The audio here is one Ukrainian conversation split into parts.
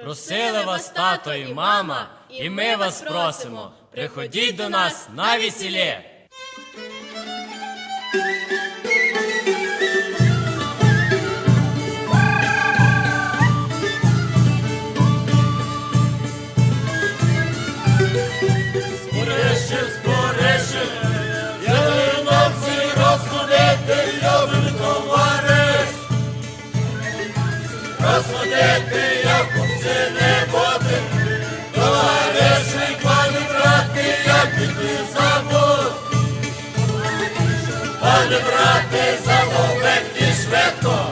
Просили вас тато і мама, і ми вас просимо. Приходіть до нас на весілє. Споришив, споришив, я ночі розходити, любим товариш. Пане брате, замовек і швидко,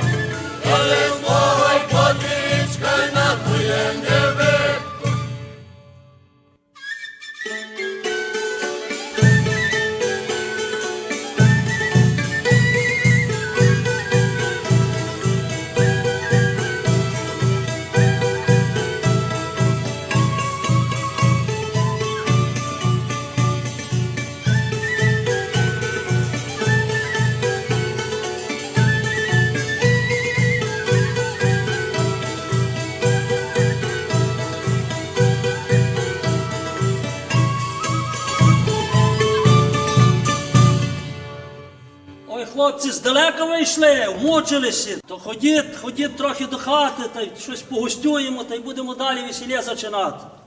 хлопці, здалека вийшли, вмучилися. То ходіть, ходіть трохи до хати, та й щось погостюємо, та й будемо далі весілля зачинати.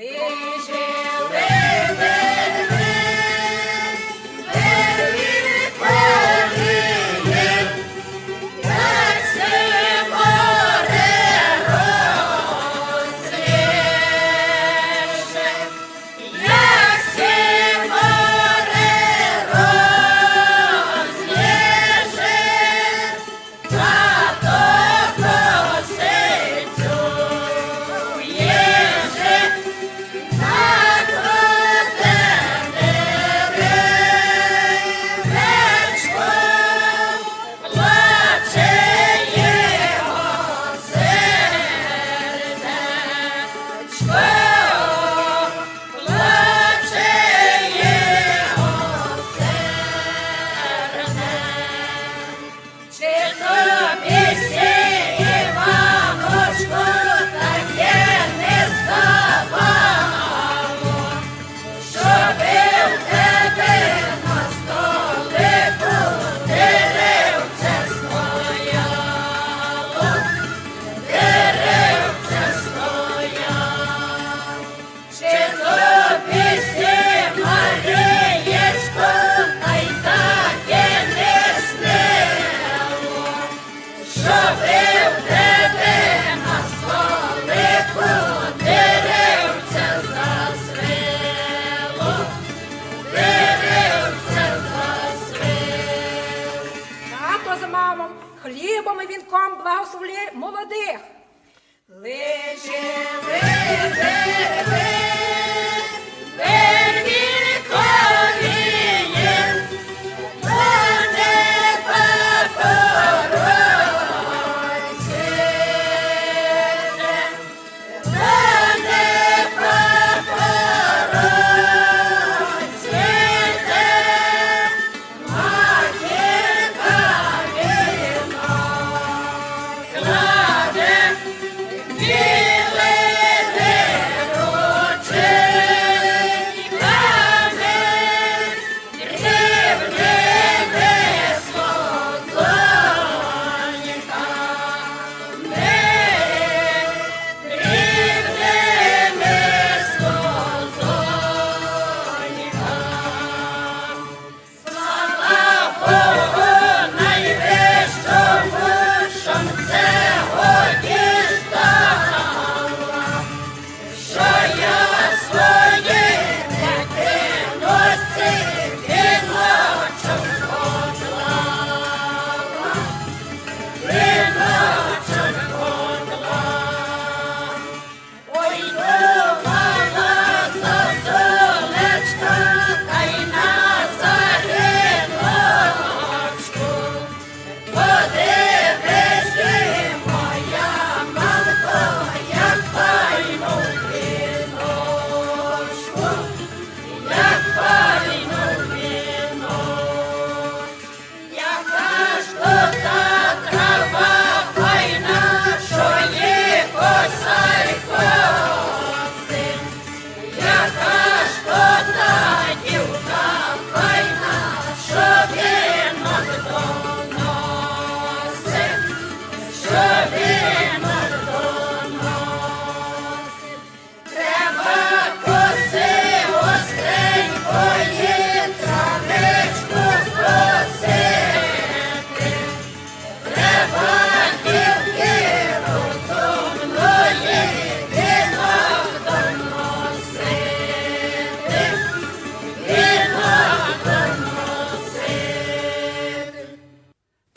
Veja. Вінком благословлі молодих. Личи,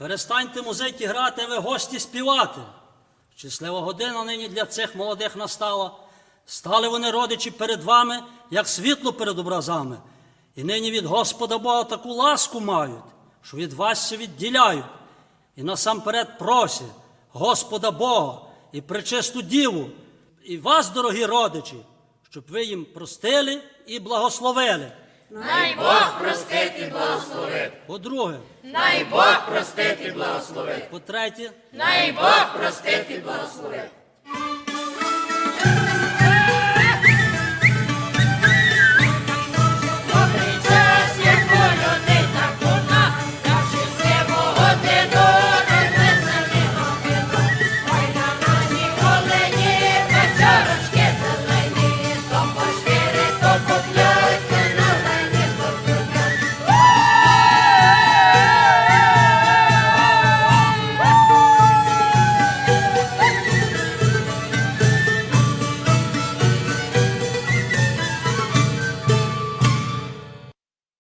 Перестаньте музики грати, ви гості співати. Щаслива година нині для цих молодих настала. Стали вони родичі перед вами, як світло перед образами. І нині від Господа Бога таку ласку мають, що від вас се відділяють. І насамперед просять Господа Бога і пречисту Діву, і вас, дорогі родичі, щоб ви їм простили і благословили. Най Бог простить і благословить. По-друге, Най Бог простить і благословить. по-третє, Най Бог простить і благословить.